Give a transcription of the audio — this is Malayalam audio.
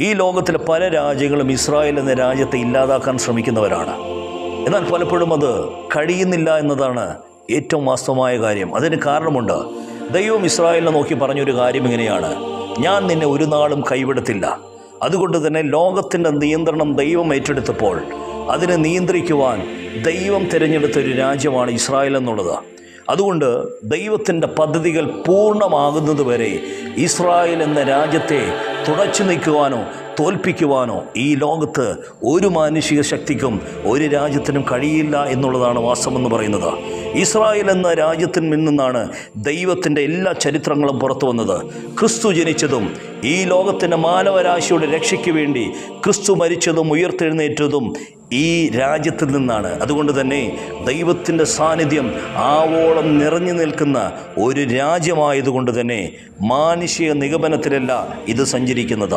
ഈ ലോകത്തിലെ പല രാജ്യങ്ങളും ഇസ്രായേൽ എന്ന രാജ്യത്തെ ഇല്ലാതാക്കാൻ ശ്രമിക്കുന്നവരാണ്. എന്നാൽ പലപ്പോഴും അത് കഴിയുന്നില്ല എന്നതാണ് ഏറ്റവും വാസ്തവമായ കാര്യം. അതിന് കാരണമുണ്ട് ദൈവം ഇസ്രായേലിനെ നോക്കി പറഞ്ഞൊരു കാര്യം ഇങ്ങനെയാണ്. ഞാൻ നിന്നെ ഒരു നാളും കൈവിടത്തില്ല. അതുകൊണ്ട് തന്നെ ലോകത്തിന്റെ നിയന്ത്രണം ദൈവം ഏറ്റെടുത്തപ്പോൾ അതിനെ നിയന്ത്രിക്കുവാൻ ദൈവം തിരഞ്ഞെടുത്ത ഒരു രാജ്യമാണ് ഇസ്രായേൽ എന്നുള്ളത്. അതുകൊണ്ട് ദൈവത്തിന്റെ പദ്ധതികൾ പൂർണമാകുന്നതുവരെ ഇസ്രായേൽ എന്ന രാജ്യത്തെ തുടച്ചു നീക്കുവാനോ തോൽപ്പിക്കുവാനോ ഈ ലോകത്ത് ഒരു മാനുഷിക ശക്തിക്കും ഒരു രാജ്യത്തിനും കഴിയില്ല എന്നുള്ളതാണ് വാസ്തവമെന്ന് പറയുന്നത്. ഇസ്രായേൽ എന്ന രാജ്യത്തിൽ നിന്നാണ് ദൈവത്തിന്റെ എല്ലാ ചരിത്രങ്ങളും പുറത്തു വന്നത്. ക്രിസ്തു ജനിച്ചതും ഈ ലോകത്തിന്റെ മാനവരാശിയുടെ രക്ഷയ്ക്ക് വേണ്ടി ക്രിസ്തു മരിച്ചതും ഉയർത്തെഴുന്നേറ്റതും ഈ രാജ്യത്തിൽ നിന്നാണ്. അതുകൊണ്ട് തന്നെ ദൈവത്തിന്റെ സാന്നിധ്യം ആവോളം നിറഞ്ഞു നിൽക്കുന്ന ഒരു രാജ്യമായതുകൊണ്ട് തന്നെ മാനുഷിക നിഗമനത്തിലല്ല ഇത് സഞ്ചരിക്കുന്നത്.